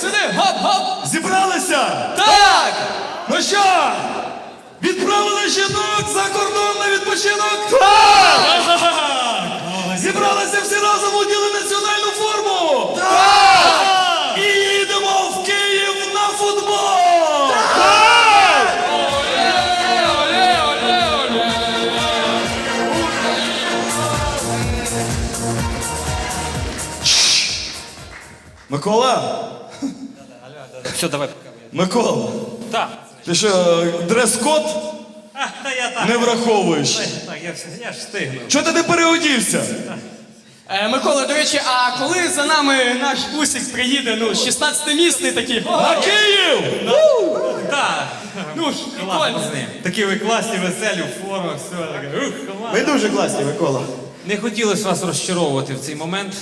сюди, гоп-гоп! Зібралися? Так! Ну що? Відправили жінок за кордон на відпочинок? Зібралися всі разом оділи національну форму? Так! І їдемо в Київ на футбол! Микола? Все, давай. Микола, Так. ти що, дрес-код А, та я так. не враховуєш? Так, я, вс- я ж встигну. Чого ти не переодівся? Е, Микола, до речі, а коли за нами наш бусик приїде, ну, 16 місний такий. о, На Київ! Так. Ну ж, прикольно. Такі ви класні, веселі, в формах, все таке. Ух, клас. Ви дуже класні, Микола. Не хотілося вас розчаровувати в цей момент.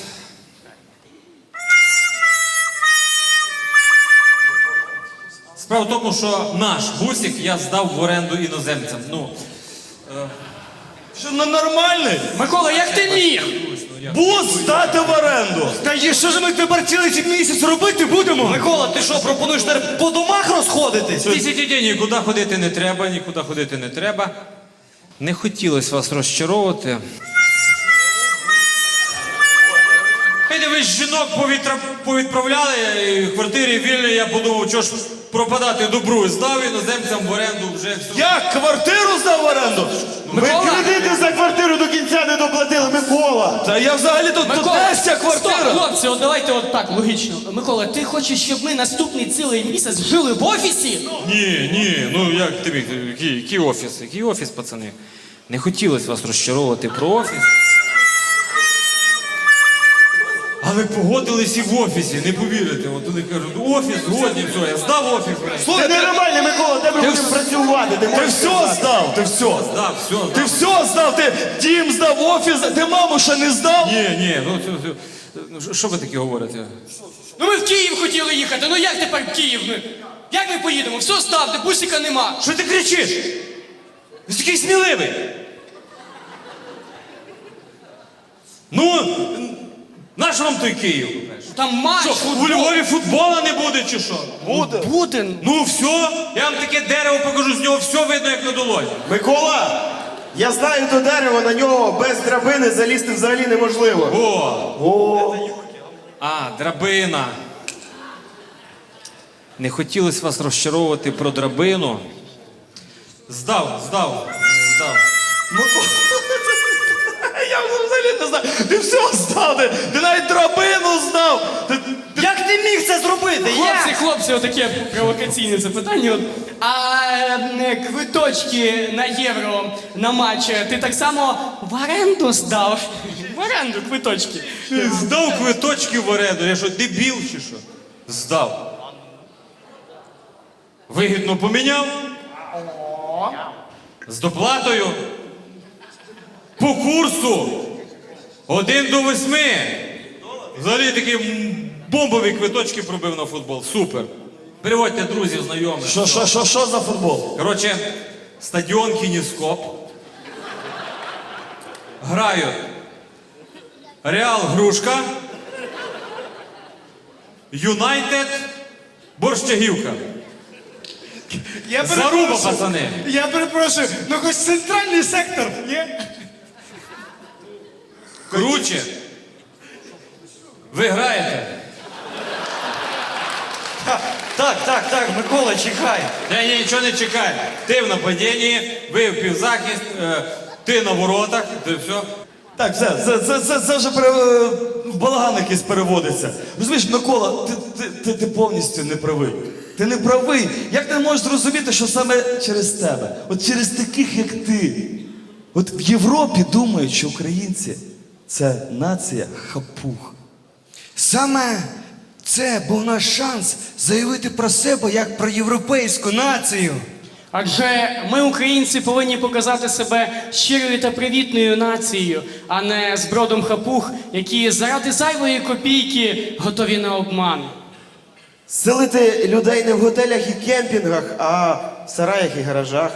Справа в тому, що наш бусик я здав в оренду іноземцям. Ну, Що ну, нормальний? Микола, як ти міг? Бус здати в оренду. Та є, що ж ми тепер цілий місяць робити будемо? Микола, ти що, пропонуєш тепер по домах розходитись? Ті-ті-ті, нікуди ходити не треба, нікуди ходити не треба. Не хотілося вас розчаровувати. Хай ви жінок повітра... повідправляли, і квартирі вільні, я подумав, що ж пропадати добру. Здав іноземцям в оренду вже все. Я квартиру здав в оренду? Ви кредити за квартиру до кінця не доплатили, Микола! Та я взагалі тут, тут Настя стоп, квартира. хлопці, от давайте от так, логічно. Микола, ти хочеш, щоб ми наступний цілий місяць жили в офісі? Ні, ні, ну як тобі, який, який офіс? Який офіс, пацани? Не хотілося вас розчаровувати про офіс. Але погодились і в офісі, не повірите. От вони кажуть, офіс, згодні, все, я здав офіс. Ти ненормальний, Микола, тебе Ти будемо вс- працювати. Ти Ти можеш все сказати. здав, ти все. Здав, все, Ти все здав, ти дім здав, офіс, ти маму ще не здав? Ні, ні, ну це, це, ну, що- що ви таке говорите? Ну ми в Київ хотіли їхати, ну як тепер в Київ? Ми? Як ми поїдемо? Все ставте, бусика нема. Що ти кричиш? Ти такий сміливий. Ну, наш вам той Київ? Там матч, Що, у. Львові футбола не буде чи що? Буде. Буде. Ну все, я вам таке дерево покажу, з нього все видно, як на долоні. Микола, я знаю то дерево, на нього без драбини залізти взагалі неможливо. О, О, А, драбина. Не хотілося вас розчаровувати про драбину. Здав, здав, здав. Я взагалі не знаю. Ти все здав, ти, ти навіть драбину здав. Ти, ти- як ти міг це зробити? Хлопці, хлопці, отаке провокаційне запитання. От. А е, квиточки на євро на матч е, ти так само в оренду здав? В оренду квиточки. Здав квиточки в оренду. Я що, дебіл чи що? Здав. Вигідно поміняв. З доплатою. По курсу. Один до восьми. Взагалі такі бомбові квиточки пробив на футбол. Супер. Переводьте друзів, знайомих. Що, що, що, що за футбол? Коротше, стадіон Кініскоп. Грають Реал Грушка. Юнайтед Борщагівка. Я Заруба, перепрошую. пацани. Я перепрошую, ну хоч центральний сектор, ні? Круче. Ви граєте. Так, так, так, Микола, чекай. Я ні, нічого не чекаю. Ти в нападінні, ви в півзахист, е, ти на воротах, ти все. Так, все, це, це, це, це вже пере, е, балаган якийсь переводиться. Розумієш, Микола, ти, ти, ти, ти повністю не правий. Ти не правий. Як ти можеш зрозуміти, що саме через тебе? От через таких, як ти. От в Європі думають, що українці це нація хапух. Саме це був наш шанс заявити про себе як про європейську націю. Адже ми, українці, повинні показати себе щирою та привітною нацією, а не збродом хапух, які заради зайвої копійки готові на обман. Селити людей не в готелях і кемпінгах, а в сараях і гаражах.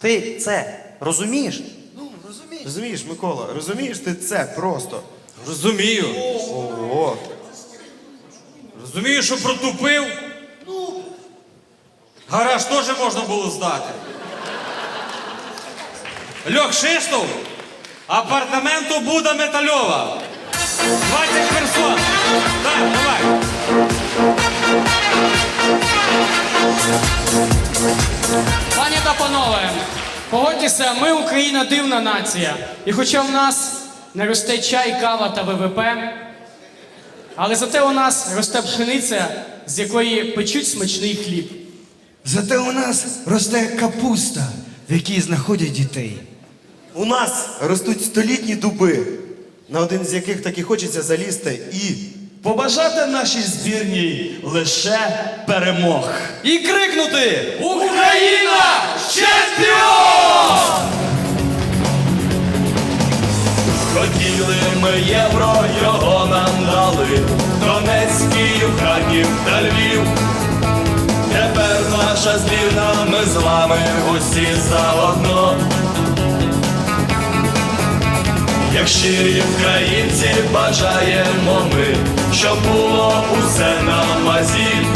Ти це розумієш? Розумієш. Розумієш, Микола, розумієш ти це просто. Розумію. Ого. Розумію, що протупив. Ну. Гараж теж можна було здати. Льох Шиштов, апартаменту Буда Метальова. 20 персон. Так, давай. Пані та панове, погодьтеся, ми Україна дивна нація. І хоча в нас не росте чай, кава та ВВП, але зате у нас росте пшениця, з якої печуть смачний хліб. Зате у нас росте капуста, в якій знаходять дітей. У нас ростуть столітні дуби, на один з яких так і хочеться залізти і. Побажати нашій збірній лише перемог. І крикнути! Україна! Чемпіон! Хотіли ми євро, його нам дали. Донецьк, Київ, Харків та Львів. Тепер наша збірна, ми з вами усі заодно. Як щирі українці бажаємо ми, щоб було усе на мазі,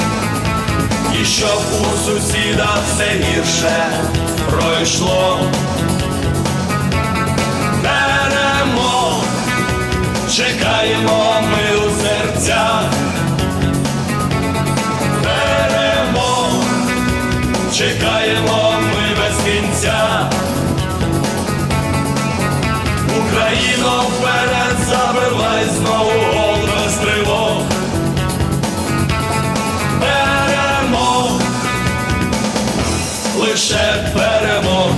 і щоб у сусіда все гірше пройшло. Беремо, чекаємо лише перемог.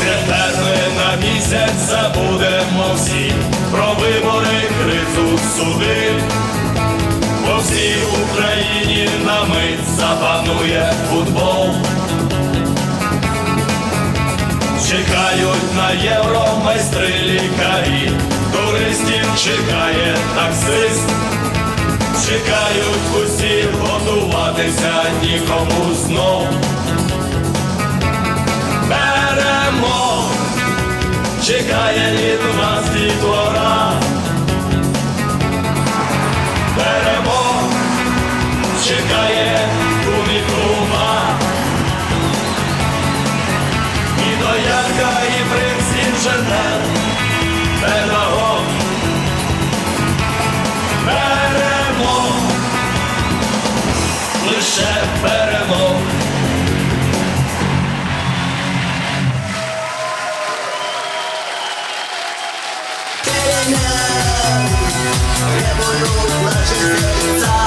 Тепер ми на місяць забудемо всі про вибори, кризу, суди. По всій Україні на мить запанує футбол. Чекають на євро майстри лікарі, туристів чекає таксист. Чекають усі готуватися нікому знов. Беремо, чекає від нас дітвора. Беремо, чекає кумікума. І доярка, і принц інженер, лише беремо. я буду наши сердца